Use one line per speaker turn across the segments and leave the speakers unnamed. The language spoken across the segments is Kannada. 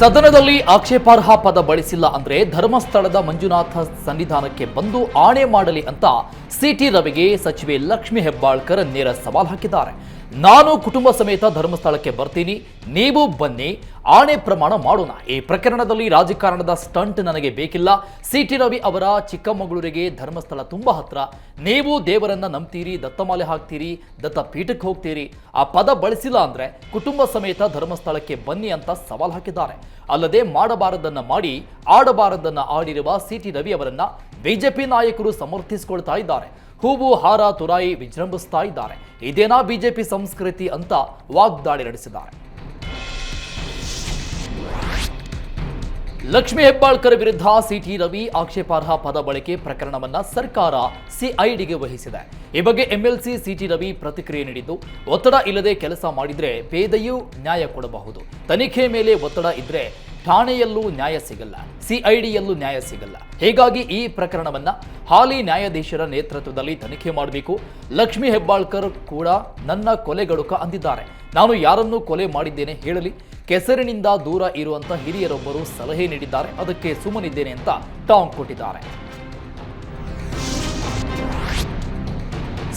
ಸದನದಲ್ಲಿ ಆಕ್ಷೇಪಾರ್ಹ ಪದ ಬಳಸಿಲ್ಲ ಅಂದ್ರೆ ಧರ್ಮಸ್ಥಳದ ಮಂಜುನಾಥ ಸನ್ನಿಧಾನಕ್ಕೆ ಬಂದು ಆಣೆ ಮಾಡಲಿ ಅಂತ ಸಿಟಿ ರವಿಗೆ ಸಚಿವೆ ಲಕ್ಷ್ಮಿ ಹೆಬ್ಬಾಳ್ಕರ್ ನೇರ ಸವಾಲ್ ಹಾಕಿದ್ದಾರೆ. ನಾನು ಕುಟುಂಬ ಸಮೇತ ಧರ್ಮಸ್ಥಳಕ್ಕೆ ಬರ್ತೀನಿ, ನೀವು ಬನ್ನಿ, ಆಣೆ ಪ್ರಮಾಣ ಮಾಡೋಣ. ಈ ಪ್ರಕರಣದಲ್ಲಿ ರಾಜಕಾರಣದ ಸ್ಟಂಟ್ ನನಗೆ ಬೇಕಿಲ್ಲ. ಸಿ ಟಿ ರವಿ ಅವರ ಚಿಕ್ಕಮಗಳೂರಿಗೆ ಧರ್ಮಸ್ಥಳ ತುಂಬ ಹತ್ರ. ನೀವು ದೇವರನ್ನ ನಂಬ್ತೀರಿ, ದತ್ತಮಾಲೆ ಹಾಕ್ತೀರಿ ದತ್ತ ಪೀಠಕ್ಕೆ ಹೋಗ್ತೀರಿ. ಆ ಪದ ಬಳಸಿಲ್ಲ ಅಂದ್ರೆ ಕುಟುಂಬ ಸಮೇತ ಧರ್ಮಸ್ಥಳಕ್ಕೆ ಬನ್ನಿ ಅಂತ ಸವಾಲ್ ಹಾಕಿದ್ದಾರೆ. ಅಲ್ಲದೆ ಮಾಡಬಾರದನ್ನ ಮಾಡಿ, ಆಡಬಾರದನ್ನ ಆಡಿರುವ ಸಿಟಿ ರವಿ ಅವರನ್ನ ಬಿಜೆಪಿ ನಾಯಕರು ಸಮರ್ಥಿಸಿಕೊಳ್ತಾ ಇದ್ದಾರೆ. ಹೂವು ಹಾರ ತುರಾಯಿ ವಿಜೃಂಭಿಸ್ತಾ ಇದ್ದಾರೆ. ಇದೇನಾ ಬಿಜೆಪಿ ಸಂಸ್ಕೃತಿ ಅಂತ ವಾಗ್ದಾಳಿ ನಡೆಸಿದ್ದಾರೆ. ಲಕ್ಷ್ಮಿ ಹೆಬ್ಬಾಳ್ಕರ್ ವಿರುದ್ಧ ಸಿಟಿ ರವಿ ಆಕ್ಷೇಪಾರ್ಹ ಪದ ಬಳಕೆ ಪ್ರಕರಣವನ್ನ ಸರ್ಕಾರ ಸಿಐಡಿಗೆ ವಹಿಸಿದೆ. ಈ ಬಗ್ಗೆ ಎಂಎಲ್ಸಿ ಸಿಟಿ ರವಿ ಪ್ರತಿಕ್ರಿಯೆ ನೀಡಿದ್ದು, ಒತ್ತಡ ಇಲ್ಲದೆ ಕೆಲಸ ಮಾಡಿದ್ರೆ ಪೇದೆಯೂ ನ್ಯಾಯ ಕೊಡಬಹುದು. ತನಿಖೆ ಮೇಲೆ ಒತ್ತಡ ಇದ್ರೆ ಠಾಣೆಯಲ್ಲೂ ನ್ಯಾಯ ಸಿಗಲ್ಲ, ಸಿಐಡಿಯಲ್ಲೂ ನ್ಯಾಯ ಸಿಗಲ್ಲ. ಹೀಗಾಗಿ ಈ ಪ್ರಕರಣವನ್ನ ಹಾಲಿ ನ್ಯಾಯಾಧೀಶರ ನೇತೃತ್ವದಲ್ಲಿ ತನಿಖೆ ಮಾಡಬೇಕು. ಲಕ್ಷ್ಮಿ ಹೆಬ್ಬಾಳ್ಕರ್ ಕೂಡ ನನ್ನ ಕೊಲೆಗಡುಕ ಅಂದಿದ್ದಾರೆ. ನಾನು ಯಾರನ್ನು ಕೊಲೆ ಮಾಡಿದ್ದೇನೆ ಹೇಳಲಿ. ಕೆಸರಿನಿಂದ ದೂರ ಇರುವಂತ ಹಿರಿಯರೊಬ್ಬರು ಸಲಹೆ ನೀಡಿದ್ದಾರೆ. ಅದಕ್ಕೆ ಸುಮ್ಮನಿದ್ದೇನೆ ಅಂತ ಟಾಂಗ್ ಕೊಟ್ಟಿದ್ದಾರೆ.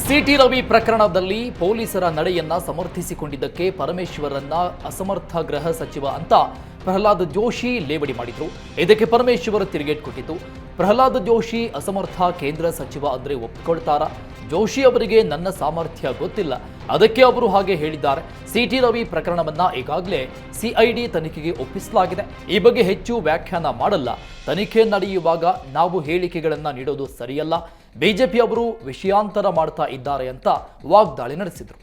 ಸಿಟಿ ರವಿ ಪ್ರಕರಣದಲ್ಲಿ ಪೊಲೀಸರ ನಡೆಯನ್ನ ಸಮರ್ಥಿಸಿಕೊಂಡಿದ್ದಕ್ಕೆ ಪರಮೇಶ್ವರನ್ನ ಅಸಮರ್ಥ ಗೃಹ ಸಚಿವ ಅಂತ ಪ್ರಹ್ಲಾದ್ ಜೋಶಿ ಲೇವಡಿ ಮಾಡಿದ್ರು. ಇದಕ್ಕೆ ಪರಮೇಶ್ವರ್ ತಿರುಗೇಟ್ ಕೊಟ್ಟಿತು ಪ್ರಹ್ಲಾದ್ ಜೋಶಿ ಅಸಮರ್ಥ ಕೇಂದ್ರ ಸಚಿವ ಅಂದ್ರೆ ಒಪ್ಪಿಕೊಳ್ತಾರ ಜೋಶಿ ಅವರಿಗೆ ನನ್ನ ಸಾಮರ್ಥ್ಯ ಗೊತ್ತಿಲ್ಲ. ಅದಕ್ಕೆ ಅವರು ಹಾಗೆ ಹೇಳಿದ್ದಾರೆ. ಸಿಟಿ ರವಿ ಪ್ರಕರಣವನ್ನ ಈಗಾಗಲೇ ಸಿಐಡಿ ತನಿಖೆಗೆ ಒಪ್ಪಿಸಲಾಗಿದೆ. ಈ ಬಗ್ಗೆ ಹೆಚ್ಚು ವ್ಯಾಖ್ಯಾನ ಮಾಡಲ್ಲ. ತನಿಖೆ ನಡೆಯುವಾಗ ನಾವು ಹೇಳಿಕೆಗಳನ್ನ ನೀಡೋದು ಸರಿಯಲ್ಲ. ಬಿಜೆಪಿ ಅವರು ವಿಷಯಾಂತರ ಮಾಡ್ತಾ ಇದ್ದಾರೆ ಅಂತ ವಾಗ್ದಾಳಿ ನಡೆಸಿದರು.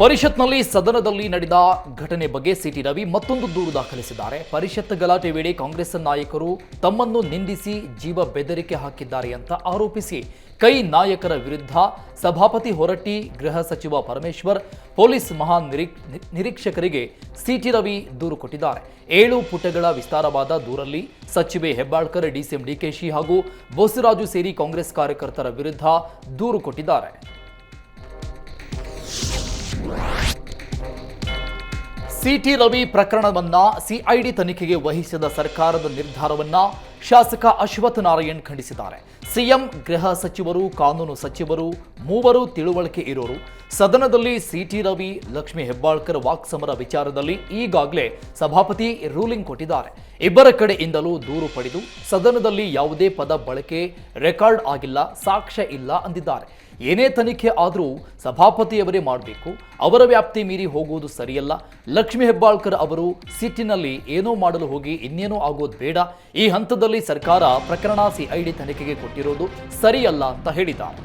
ಪರಿಷತ್ನಲ್ಲಿ ಸದನದಲ್ಲಿ ನಡೆದ ಘಟನೆ ಬಗ್ಗೆ ಸಿಟಿ ರವಿ ಮತ್ತೊಂದು ದೂರು ದಾಖಲಿಸಿದ್ದಾರೆ. ಪರಿಷತ್ ಗಲಾಟೆ ವೇಳೆ ಕಾಂಗ್ರೆಸ್ ನಾಯಕರು ತಮ್ಮನ್ನು ನಿಂದಿಸಿ ಜೀವ ಬೆದರಿಕೆ ಹಾಕಿದ್ದಾರೆ ಅಂತ ಆರೋಪಿಸಿ ಕೈ ನಾಯಕರ ವಿರುದ್ಧ ಸಭಾಪತಿ ಹೊರಟ್ಟಿ ಗೃಹ ಸಚಿವ ಪರಮೇಶ್ವರ್ ಪೊಲೀಸ್ ಮಹಾ ನಿರೀಕ್- ನಿರೀಕ್ಷಕರಿಗೆ ಸಿಟಿ ರವಿ ದೂರು ಕೊಟ್ಟಿದ್ದಾರೆ. ಏಳು ಪುಟಗಳ ವಿಸ್ತಾರವಾದ ದೂರಲ್ಲಿ ಸಚಿವೆ ಹೆಬ್ಬಾಳ್ಕರ್, ಡಿಸಿಎಂ ಡಿಕೆಶಿ ಹಾಗೂ ಬೋಸರಾಜು ಸೇರಿ ಕಾಂಗ್ರೆಸ್ ಕಾರ್ಯಕರ್ತರ ವಿರುದ್ಧ ದೂರು ಕೊಟ್ಟಿದ್ದಾರೆ. ಸಿಟಿ ರವಿ ಪ್ರಕರಣವನ್ನ ಸಿಐಡಿ ತನಿಖೆಗೆ ವಹಿಸಿದ ಸರ್ಕಾರದ ನಿರ್ಧಾರವನ್ನ ಶಾಸಕ ಅಶ್ವಥ್ ನಾರಾಯಣ್ ಖಂಡಿಸಿದ್ದಾರೆ. ಸಿಎಂ, ಗೃಹ ಸಚಿವರು, ಕಾನೂನು ಸಚಿವರು ಮೂವರು ತಿಳುವಳಿಕೆ ಇರೋರು. ಸದನದಲ್ಲಿ ಸಿಟಿ ರವಿ ಲಕ್ಷ್ಮಿ ಹೆಬ್ಬಾಳ್ಕರ್ ವಾಕ್ಸಮರ ವಿಚಾರದಲ್ಲಿ ಈಗಾಗಲೇ ಸಭಾಪತಿ ರೂಲಿಂಗ್ ಕೊಟ್ಟಿದ್ದಾರೆ. ಇಬ್ಬರ ಕಡೆಯಿಂದಲೂ ದೂರು ಪಡೆದು ಸದನದಲ್ಲಿ ಯಾವುದೇ ಪದ ಬಳಕೆ ರೆಕಾರ್ಡ್ ಆಗಿಲ್ಲ, ಸಾಕ್ಷ್ಯ ಇಲ್ಲ ಅಂದಿದ್ದಾರೆ. ಏನೇ ತನಿಖೆ ಆದರೂ ಸಭಾಪತಿಯವರೇ ಮಾಡಬೇಕು. ಅವರ ವ್ಯಾಪ್ತಿ ಮೀರಿ ಹೋಗುವುದು ಸರಿಯಲ್ಲ. ಲಕ್ಷ್ಮಿ ಹೆಬ್ಬಾಳ್ಕರ್ ಅವರು ಸಿಟ್ಟಿನಲ್ಲಿ ಏನೋ ಮಾಡಲು ಹೋಗಿ ಇನ್ನೇನೋ ಆಗೋದು ಬೇಡ. ಈ ಹಂತದಲ್ಲಿ ಸರ್ಕಾರ ಪ್ರಕರಣ ಸಿಐಡಿ ತನಿಖೆಗೆ ಕೊಟ್ಟಿರೋದು ಸರಿಯಲ್ಲ ಅಂತ ಹೇಳಿದ್ದಾರೆ.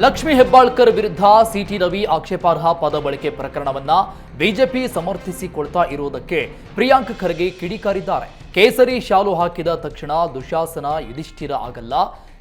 ಲಕ್ಷ್ಮಿ ಹೆಬ್ಬಾಳ್ಕರ್ ವಿರುದ್ಧ ಸಿಟಿ ರವಿ ಆಕ್ಷೇಪಾರ್ಹ ಪದ ಬಳಕೆ ಪ್ರಕರಣವನ್ನ ಬಿಜೆಪಿ ಸಮರ್ಥಿಸಿಕೊಳ್ತಾ ಇರುವುದಕ್ಕೆ ಪ್ರಿಯಾಂಕ್ ಖರ್ಗೆ ಕಿಡಿಕಾರಿದ್ದಾರೆ. ಕೇಸರಿ ಶಾಲು ಹಾಕಿದ ತಕ್ಷಣ ದುಶಾಸನ ಯುಧಿಷ್ಠಿರ ಆಗಲ್ಲ.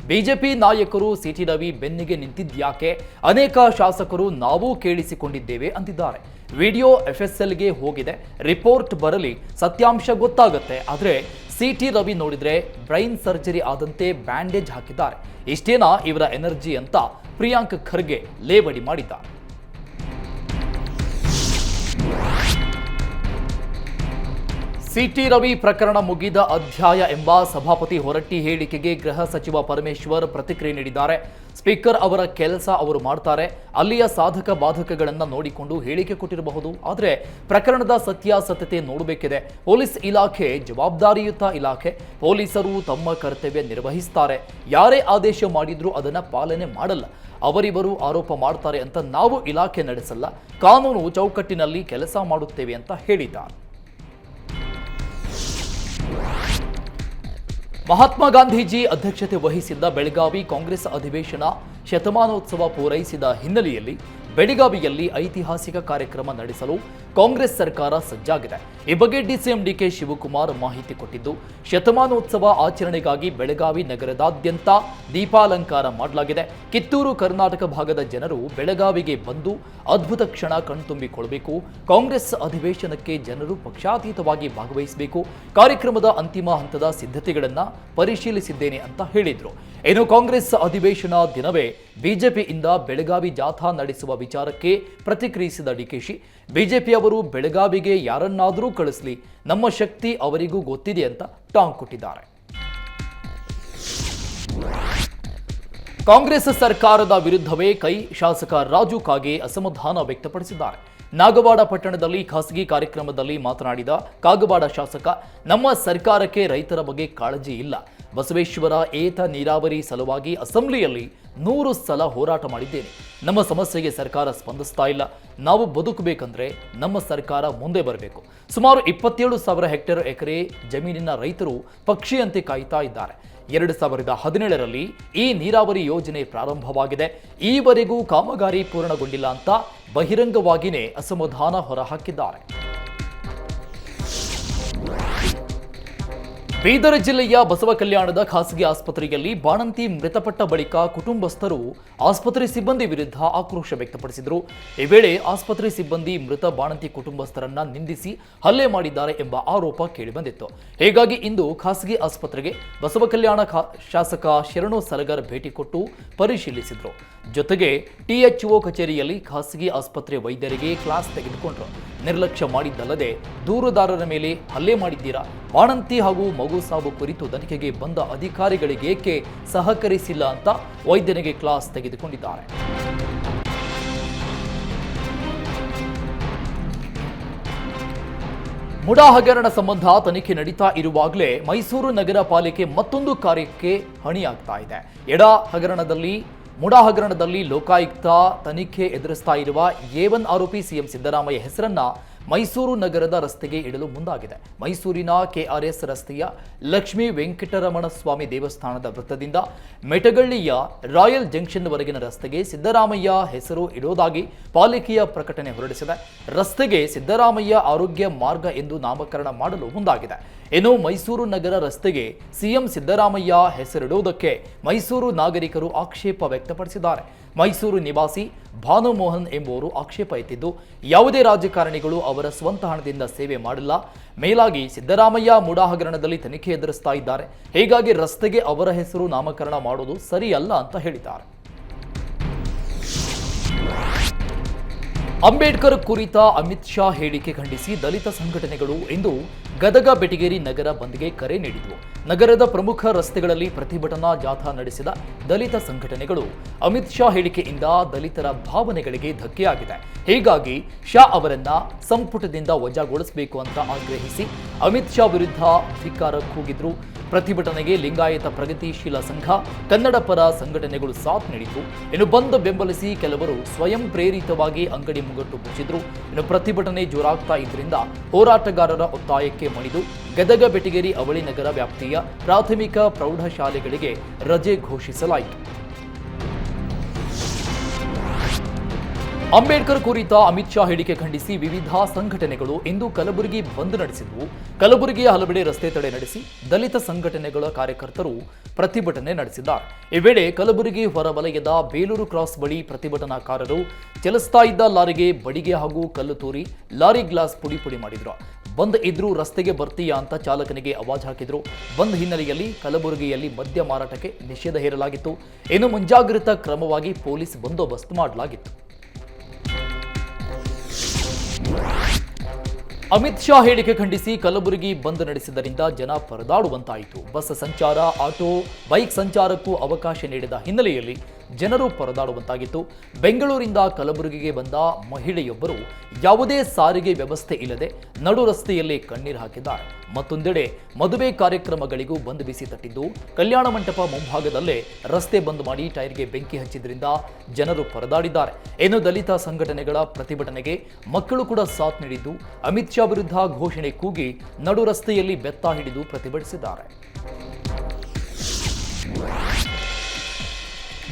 ಬಿಜೆಪಿ ನಾಯಕರು ಸಿಟಿ ರವಿ ಬೆನ್ನಿಗೆ ನಿಂತಿದ್ಯಾಕೆ? ಅನೇಕ ಶಾಸಕರು ನಾವು ಕೇಳಿಸಿಕೊಂಡಿದ್ದೇವೆ ಅಂತಿದ್ದಾರೆ ವಿಡಿಯೋ ಎಫ್ಎಸ್ಎಲ್ಗೆ ಹೋಗಿದೆ. ರಿಪೋರ್ಟ್ ಬರಲಿ. ಸತ್ಯಾಂಶ ಗೊತ್ತಾಗುತ್ತೆ. ಆದರೆ ಸಿಟಿ ರವಿ ನೋಡಿದ್ರೆ ಬ್ರೈನ್ ಸರ್ಜರಿ ಆದಂತೆ ಬ್ಯಾಂಡೇಜ್ ಹಾಕಿದ್ದಾರೆ. ಇಷ್ಟೇನಾ ಇವರ ಎನರ್ಜಿ ಅಂತ ಪ್ರಿಯಾಂಕ್ ಖರ್ಗೆ ಲೇವಡಿ ಮಾಡಿದ್ದಾರೆ. ಸಿಟಿ ರವಿ ಪ್ರಕರಣ ಮುಗಿದ ಅಧ್ಯಾಯ ಎಂಬ ಸಭಾಪತಿ ಹೊರಟ್ಟಿ ಹೇಳಿಕೆಗೆ ಗೃಹ ಸಚಿವ ಪರಮೇಶ್ವರ್ ಪ್ರತಿಕ್ರಿಯೆ ನೀಡಿದ್ದಾರೆ. ಸ್ಪೀಕರ್ ಅವರ ಕೆಲಸ ಅವರು ಮಾಡ್ತಾರೆ. ಅಲ್ಲಿಯ ಸಾಧಕ ಬಾಧಕಗಳನ್ನು ನೋಡಿಕೊಂಡು ಹೇಳಿಕೆ ಕೊಟ್ಟಿರಬಹುದು. ಆದರೆ ಪ್ರಕರಣದ ಸತ್ಯಾಸತ್ಯತೆ ನೋಡಬೇಕಿದೆ. ಪೊಲೀಸ್ ಇಲಾಖೆ ಜವಾಬ್ದಾರಿಯುತ ಇಲಾಖೆ. ಪೊಲೀಸರು ತಮ್ಮ ಕರ್ತವ್ಯ ನಿರ್ವಹಿಸ್ತಾರೆ. ಯಾರೇ ಆದೇಶ ಮಾಡಿದ್ರೂ ಅದನ್ನ ಪಾಲನೆ ಮಾಡಲ್ಲ. ಅವರಿವರು ಆರೋಪ ಮಾಡ್ತಾರೆ ಅಂತ ನಾವು ಇಲಾಖೆ ನಡೆಸಲ್ಲ. ಕಾನೂನು ಚೌಕಟ್ಟಿನಲ್ಲಿ ಕೆಲಸ ಮಾಡುತ್ತೇವೆ ಅಂತ ಹೇಳಿದ್ದಾರೆ. ಮಹಾತ್ಮ ಗಾಂಧೀಜಿ ಅಧ್ಯಕ್ಷತೆ ವಹಿಸಿದ್ದ ಬೆಳಗಾವಿ ಕಾಂಗ್ರೆಸ್ ಅಧಿವೇಶನ ಶತಮಾನೋತ್ಸವ ಪೂರೈಸಿದ ಹಿನ್ನೆಲೆಯಲ್ಲಿ ಬೆಳಗಾವಿಯಲ್ಲಿ ಐತಿಹಾಸಿಕ ಕಾರ್ಯಕ್ರಮ ನಡೆಸಲು ಕಾಂಗ್ರೆಸ್ ಸರ್ಕಾರ ಸಜ್ಜಾಗಿದೆ. ಈ ಬಗ್ಗೆ ಡಿಸಿಎಂ ಡಿಕೆ ಶಿವಕುಮಾರ್ ಮಾಹಿತಿ ಕೊಟ್ಟಿದ್ದು, ಶತಮಾನೋತ್ಸವ ಆಚರಣೆಗಾಗಿ ಬೆಳಗಾವಿ ನಗರದಾದ್ಯಂತ ದೀಪಾಲಂಕಾರ ಮಾಡಲಾಗಿದೆ. ಕಿತ್ತೂರು, ಕರ್ನಾಟಕ ಭಾಗದ ಜನರು ಬೆಳಗಾವಿಗೆ ಬಂದು ಅದ್ಭುತ ಕ್ಷಣ ಕಣ್ತುಂಬಿಕೊಳ್ಳಬೇಕು ಕಾಂಗ್ರೆಸ್ ಅಧಿವೇಶನಕ್ಕೆ ಜನರು ಪಕ್ಷಾತೀತವಾಗಿ ಭಾಗವಹಿಸಬೇಕು. ಕಾರ್ಯಕ್ರಮದ ಅಂತಿಮ ಹಂತದ ಸಿದ್ಧತೆಗಳನ್ನ ಪರಿಶೀಲಿಸಿದ್ದೇನೆ ಅಂತ ಹೇಳಿದರು. ಇನ್ನು ಕಾಂಗ್ರೆಸ್ ಅಧಿವೇಶನ ದಿನವೇ ಬಿಜೆಪಿಯಿಂದ ಬೆಳಗಾವಿ ಜಾಥಾ ನಡೆಸುವ ವಿಚಾರಕ್ಕೆ ಪ್ರತಿಕ್ರಿಯಿಸಿದ ಡಿಕೆಶಿ ಬಿಜೆಪಿಯವರು ಬೆಳಗಾವಿಗೆ ಯಾರನ್ನಾದರೂ ಕಳಿಸಲಿ, ನಮ್ಮ ಶಕ್ತಿ ಅವರಿಗೂ ಗೊತ್ತಿದೆ ಅಂತ ಟಾಂಗ್ ಕೊಟ್ಟಿದ್ದಾರೆ. ಕಾಂಗ್ರೆಸ್ ಸರ್ಕಾರದ ವಿರುದ್ಧವೇ ಕೈ ಶಾಸಕ ರಾಜು ಕಾಗೆ ಅಸಮಾಧಾನ ವ್ಯಕ್ತಪಡಿಸಿದ್ದಾರೆ. ನಾಗವಾಡ ಪಟ್ಟಣದಲ್ಲಿ ಖಾಸಗಿ ಕಾರ್ಯಕ್ರಮದಲ್ಲಿ ಮಾತನಾಡಿದ ಕಾಗವಾಡ ಶಾಸಕ, ನಮ್ಮ ಸರ್ಕಾರಕ್ಕೆ ರೈತರ ಬಗ್ಗೆ ಕಾಳಜಿ ಇಲ್ಲ. ಬಸವೇಶ್ವರ ಏತ ನೀರಾವರಿ ಸಲುವಾಗಿ ಅಸೆಂಬ್ಲಿಯಲ್ಲಿ ನೂರು ಸಲ ಹೋರಾಟ ಮಾಡಿದ್ದೇನೆ. ನಮ್ಮ ಸಮಸ್ಯೆಗೆ ಸರ್ಕಾರ ಸ್ಪಂದಿಸ್ತಾ ಇಲ್ಲ. ನಾವು ಬದುಕಬೇಕಂದ್ರೆ ನಮ್ಮ ಸರ್ಕಾರ ಮುಂದೆ ಬರಬೇಕು. ಸುಮಾರು ಇಪ್ಪತ್ತೇಳು ಸಾವಿರ ಹೆಕ್ಟೇರ್ ಎಕರೆ ಜಮೀನಿನ ರೈತರು ಪಕ್ಷಿಯಂತೆ ಕಾಯ್ತಾ ಇದ್ದಾರೆ. ಎರಡು ಸಾವಿರದ ಹದಿನೇಳರಲ್ಲಿ ಈ ನೀರಾವರಿ ಯೋಜನೆ ಪ್ರಾರಂಭವಾಗಿದೆ. ಈವರೆಗೂ ಕಾಮಗಾರಿ ಪೂರ್ಣಗೊಂಡಿಲ್ಲ ಅಂತ ಬಹಿರಂಗವಾಗಿಯೇ ಅಸಮಾಧಾನ ಹೊರಹಾಕಿದ್ದಾರೆ. ಬೀದರ್ ಜಿಲ್ಲೆಯ ಬಸವ ಕಲ್ಯಾಣದ ಖಾಸಗಿ ಆಸ್ಪತ್ರೆಯಲ್ಲಿ ಬಾಣಂತಿ ಮೃತಪಟ್ಟ ಬಳಿಕ ಕುಟುಂಬಸ್ಥರು ಆಸ್ಪತ್ರೆ ಸಿಬ್ಬಂದಿ ವಿರುದ್ಧ ಆಕ್ರೋಶ ವ್ಯಕ್ತಪಡಿಸಿದರು. ಈ ವೇಳೆ ಆಸ್ಪತ್ರೆ ಸಿಬ್ಬಂದಿ ಮೃತ ಬಾಣಂತಿ ಕುಟುಂಬಸ್ಥರನ್ನ ನಿಂದಿಸಿ ಹಲ್ಲೆ ಮಾಡಿದ್ದಾರೆ ಎಂಬ ಆರೋಪ ಕೇಳಿಬಂದಿತ್ತು. ಹೀಗಾಗಿ ಇಂದು ಖಾಸಗಿ ಆಸ್ಪತ್ರೆಗೆ ಬಸವ ಕಲ್ಯಾಣ ಶಾಸಕ ಶರಣು ಸಲಗರ್ ಭೇಟಿ ಕೊಟ್ಟು ಪರಿಶೀಲಿಸಿದರು. ಜೊತೆಗೆ ಟಿಎಚ್ಒ ಕಚೇರಿಯಲ್ಲಿ ಖಾಸಗಿ ಆಸ್ಪತ್ರೆ ವೈದ್ಯರಿಗೆ ಕ್ಲಾಸ್ ತೆಗೆದುಕೊಂಡ್ರು. ನಿರ್ಲಕ್ಷ್ಯ ಮಾಡಿದ್ದಲ್ಲದೆ ದೂರುದಾರರ ಮೇಲೆ ಹಲ್ಲೆ ಮಾಡಿದ್ದೀರಾ? ಬಾಣಂತಿ ಹಾಗೂ ಮಗು ಸಾವು ಕುರಿತು ತನಿಖೆಗೆ ಬಂದ ಅಧಿಕಾರಿಗಳಿಗೆ ಸಹಕರಿಸಿಲ್ಲ ಅಂತ ವೈದ್ಯನಿಗೆ ಕ್ಲಾಸ್ ತೆಗೆದುಕೊಂಡಿದ್ದಾರೆ. ಮುಡಾ ಹಗರಣ ಸಂಬಂಧ ತನಿಖೆ ನಡೀತಾ ಇರುವಾಗಲೇ ಮೈಸೂರು ನಗರ ಪಾಲಿಕೆ ಮತ್ತೊಂದು ಕಾರ್ಯಕ್ಕೆ ಹಣಿಯಾಗ್ತಾ ಇದೆ. ಎಡ ಹಗರಣದಲ್ಲಿ ಮುಡಾ ಹಗರಣದಲ್ಲಿ ಲೋಕಾಯುಕ್ತ ತನಿಖೆ ಎದುರಿಸ್ತಾ ಇರುವ ಎ ಒನ್ ಆರೋಪಿ ಸಿಎಂ ಸಿದ್ದರಾಮಯ್ಯ ಹೆಸರನ್ನ ಮೈಸೂರು ನಗರದ ರಸ್ತೆಗೆ ಇಡಲು ಮುಂದಾಗಿದೆ. ಮೈಸೂರಿನ ಕೆಆರ್ಎಸ್ ರಸ್ತೆಯ ಲಕ್ಷ್ಮೀ ವೆಂಕಟರಮಣ ಸ್ವಾಮಿ ದೇವಸ್ಥಾನದ ವೃತ್ತದಿಂದ ಮೆಟಗಳ್ಳಿಯ ರಾಯಲ್ ಜಂಕ್ಷನ್ವರೆಗಿನ ರಸ್ತೆಗೆ ಸಿದ್ದರಾಮಯ್ಯ ಹೆಸರು ಇಡೋದಾಗಿ ಪಾಲಿಕೆಯ ಪ್ರಕಟಣೆ ಹೊರಡಿಸಿದೆ. ರಸ್ತೆಗೆ ಸಿದ್ದರಾಮಯ್ಯ ಆರೋಗ್ಯ ಮಾರ್ಗ ಎಂದು ನಾಮಕರಣ ಮಾಡಲು ಮುಂದಾಗಿದೆ. ಇನ್ನು ಮೈಸೂರು ನಗರ ರಸ್ತೆಗೆ ಸಿಎಂ ಸಿದ್ದರಾಮಯ್ಯ ಹೆಸರಿಡುವುದಕ್ಕೆ ಮೈಸೂರು ನಾಗರಿಕರು ಆಕ್ಷೇಪ ವ್ಯಕ್ತಪಡಿಸಿದ್ದಾರೆ. ಮೈಸೂರು ನಿವಾಸಿ ಭಾನುಮೋಹನ್ ಎಂಬುವರು ಆಕ್ಷೇಪ ಎತ್ತಿದ್ದು, ಯಾವುದೇ ರಾಜಕಾರಣಿಗಳು ಅವರ ಸ್ವಂತ ಹಣದಿಂದ ಸೇವೆ ಮಾಡಿಲ್ಲ. ಮೇಲಾಗಿ ಸಿದ್ದರಾಮಯ್ಯ ಮುಡಾ ಹಗರಣದಲ್ಲಿ ತನಿಖೆ ಎದುರಿಸ್ತಾ ಇದ್ದಾರೆ. ಹೀಗಾಗಿ ರಸ್ತೆಗೆ ಅವರ ಹೆಸರು ನಾಮಕರಣ ಮಾಡೋದು ಸರಿಯಲ್ಲ ಅಂತ ಹೇಳಿದ್ದಾರೆ. ಅಂಬೇಡ್ಕರ್ ಕುರಿತ ಅಮಿತ್ ಶಾ ಹೇಳಿಕೆ ಖಂಡಿಸಿ ದಲಿತ ಸಂಘಟನೆಗಳು ಇಂದು ಗದಗ ಬೆಟಗೇರಿ ನಗರ ಬಂದ್ಗೆ ಕರೆ ನೀಡಿದ್ವು. ನಗರದ ಪ್ರಮುಖ ರಸ್ತೆಗಳಲ್ಲಿ ಪ್ರತಿಭಟನಾ ಜಾಥಾ ನಡೆಸಿದ ದಲಿತ ಸಂಘಟನೆಗಳು ಅಮಿತ್ ಶಾ ಹೇಳಿಕೆಯಿಂದ ದಲಿತರ ಭಾವನೆಗಳಿಗೆ ಧಕ್ಕೆಯಾಗಿದೆ. ಹೀಗಾಗಿ ಶಾ ಅವರನ್ನ ಸಂಪುಟದಿಂದ ವಜಾಗೊಳಿಸಬೇಕು ಅಂತ ಆಗ್ರಹಿಸಿ ಅಮಿತ್ ಶಾ ವಿರುದ್ಧ ಧಿಕ್ಕಾರ ಕೂಗಿದ್ರು ಪ್ರತಿಭಟನೆಗೆ ಲಿಂಗಾಯತ ಪ್ರಗತಿಶೀಲ ಸಂಘ, ಕನ್ನಡ ಪರ ಸಂಘಟನೆಗಳು ಸಾಥ್ ನೀಡಿತು ಇನ್ನು ಬಂದ್ ಬೆಂಬಲಿಸಿ ಕೆಲವರು ಸ್ವಯಂ ಪ್ರೇರಿತವಾಗಿ ಅಂಗಡಿ ಮುಗಟ್ಟು ಮುಚ್ಚಿದ್ರು. ಇನ್ನು ಪ್ರತಿಭಟನೆ ಜೋರಾಗ್ತಾ ಇದ್ದರಿಂದ ಹೋರಾಟಗಾರರ ಒತ್ತಾಯಕ್ಕೆ ಮಣಿದು ಗದಗ ಬೆಟಗೇರಿ ಅವಳಿ ನಗರ ವ್ಯಾಪ್ತಿಯ ಪ್ರಾಥಮಿಕ ಪ್ರೌಢಶಾಲೆಗಳಿಗೆ ರಜೆ ಘೋಷಿಸಲಾಯಿತು. ಅಂಬೇಡ್ಕರ್ ಕುರಿತ ಅಮಿತ್ ಶಾ ಹೇಳಿಕೆ ಖಂಡಿಸಿ ವಿವಿಧ ಸಂಘಟನೆಗಳು ಇಂದು ಕಲಬುರಗಿ ಬಂದ್ ನಡೆಸಿದವು. ಕಲಬುರಗಿಯ ಹಲವೆಡೆ ರಸ್ತೆ ತಡೆ ನಡೆಸಿ ದಲಿತ ಸಂಘಟನೆಗಳ ಕಾರ್ಯಕರ್ತರು ಪ್ರತಿಭಟನೆ ನಡೆಸಿದ್ದಾರೆ. ಈ ವೇಳೆ ಕಲಬುರಗಿ ಹೊರವಲಯದ ಬೇಲೂರು ಕ್ರಾಸ್ ಬಳಿ ಪ್ರತಿಭಟನಾಕಾರರು ಚಲಿಸ್ತಾ ಇದ್ದ ಲಾರಿಗೆ ಬಡಿಗೆ ಹಾಗೂ ಕಲ್ಲು ತೂರಿ, ಲಾರಿ ಗ್ಲಾಸ್ ಪುಡಿ ಪುಡಿ ಮಾಡಿದ್ರು. ಬಂದ್ ಇದ್ರೂ ರಸ್ತೆಗೆ ಬರ್ತೀಯಾ ಅಂತ ಚಾಲಕನಿಗೆ ಅವಾಜ್ ಹಾಕಿದ್ರು. ಬಂದ್ ಹಿನ್ನೆಲೆಯಲ್ಲಿ ಕಲಬುರಗಿಯಲ್ಲಿ ಮದ್ಯ ಮಾರಾಟಕ್ಕೆ ನಿಷೇಧ ಹೇರಲಾಗಿತ್ತು. ಇನ್ನು ಮುಂಜಾಗ್ರತಾ ಕ್ರಮವಾಗಿ ಪೊಲೀಸ್ ಬಂದೋಬಸ್ತ್ ಮಾಡಲಾಗಿತ್ತು. ಅಮಿತ್ ಶಾ ಹೇಳಿಕೆ ಖಂಡಿಸಿ ಕಲಬುರಗಿ ಬಂದ್ ನಡೆಸಿದ್ದರಿಂದ ಜನ ಪರದಾಡುವಂತಾಯಿತು. ಬಸ್ ಸಂಚಾರ, ಆಟೋ, ಬೈಕ್ ಸಂಚಾರಕ್ಕೂ ಅವಕಾಶ ನೀಡಿದ ಹಿನ್ನೆಲೆಯಲ್ಲಿ ಜನರು ಪರದಾಡುವಂತಾಗಿತ್ತು. ಬೆಂಗಳೂರಿಂದ ಕಲಬುರಗಿಗೆ ಬಂದ ಮಹಿಳೆಯೊಬ್ಬರು ಯಾವುದೇ ಸಾರಿಗೆ ವ್ಯವಸ್ಥೆ ಇಲ್ಲದೆ ನಡು ರಸ್ತೆಯಲ್ಲಿ ಕಣ್ಣೀರು ಹಾಕಿದ್ದಾರೆ. ಮತ್ತೊಂದೆಡೆ ಮದುವೆ ಕಾರ್ಯಕ್ರಮಗಳಿಗೂ ಬಂದ್ ಬಿಸಿ ತಟ್ಟಿದ್ದು. ಕಲ್ಯಾಣ ಮಂಟಪ ಮುಂಭಾಗದಲ್ಲೇ ರಸ್ತೆ ಬಂದ್ ಮಾಡಿ ಟೈರ್ಗೆ ಬೆಂಕಿ ಹಚ್ಚಿದ್ರಿಂದ ಜನರು ಪರದಾಡಿದ್ದಾರೆ. ಇನ್ನು ದಲಿತ ಸಂಘಟನೆಗಳ ಪ್ರತಿಭಟನೆಗೆ ಮಕ್ಕಳು ಕೂಡ ಸಾಥ್ ನೀಡಿದ್ದು. ಅಮಿತ್ ಶಾ ವಿರುದ್ಧ ಘೋಷಣೆ ಕೂಗಿ ನಡು ರಸ್ತೆಯಲ್ಲಿ ಬೆತ್ತ ಹಿಡಿದು ಪ್ರತಿಭಟಿಸಿದ್ದಾರೆ.